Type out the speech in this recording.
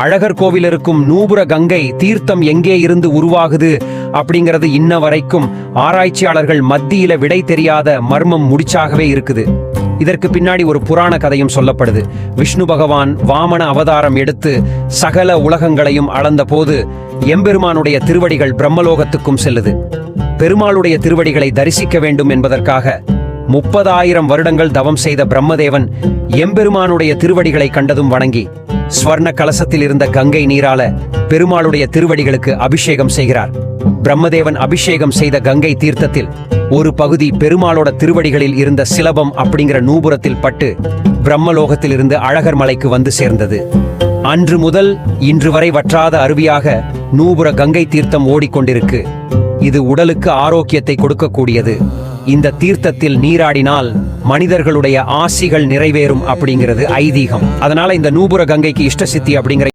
அழகர் கோவில் இருக்கும் நூபுர கங்கை தீர்த்தம் எங்கே இருந்து உருவாகுது அப்படிங்கிறது இன்ன வரைக்கும் ஆராய்ச்சியாளர்கள் மத்தியில விடை தெரியாத மர்மம் முடிச்சாகவே இருக்குது. இதற்கு பின்னாடி ஒரு புராண கதையும் சொல்லப்படுது. விஷ்ணு பகவான் வாமன அவதாரம் எடுத்து சகல உலகங்களையும் அளந்த போது எம்பெருமானுடைய திருவடிகள் பிரம்மலோகத்துக்கும் செல்லுது. பெருமாளுடைய திருவடிகளை தரிசிக்க வேண்டும் என்பதற்காக முப்பதாயிரம் வருடங்கள் தவம் செய்த பிரம்மதேவன் எம்பெருமானுடைய திருவடிகளை கண்டதும் வணங்கி ஸ்வர்ண கலசத்தில் இருந்த கங்கை நீரால பெருமாளுடைய திருவடிகளுக்கு அபிஷேகம் செய்கிறார். பிரம்மதேவன் அபிஷேகம் செய்த கங்கை தீர்த்தத்தில் ஒரு பகுதி பெருமாளோட திருவடிகளில் இருந்த சிலபம் அப்படிங்கிற நூபுரத்தில் பட்டு பிரம்மலோகத்தில் இருந்து அழகர் மலைக்கு வந்து சேர்ந்தது. அன்று முதல் இன்று வரை வற்றாத அருவியாக நூபுர கங்கை தீர்த்தம் ஓடிக்கொண்டிருக்கு. இது உடலுக்கு ஆரோக்கியத்தை கொடுக்கக்கூடியது. இந்த தீர்த்தத்தில் நீராடினால் மனிதர்களுடைய ஆசிகள் நிறைவேறும் அப்படிங்கிறது ஐதீகம். அதனால இந்த நூபுர கங்கைக்கு இஷ்ட சித்தி அப்படிங்கிற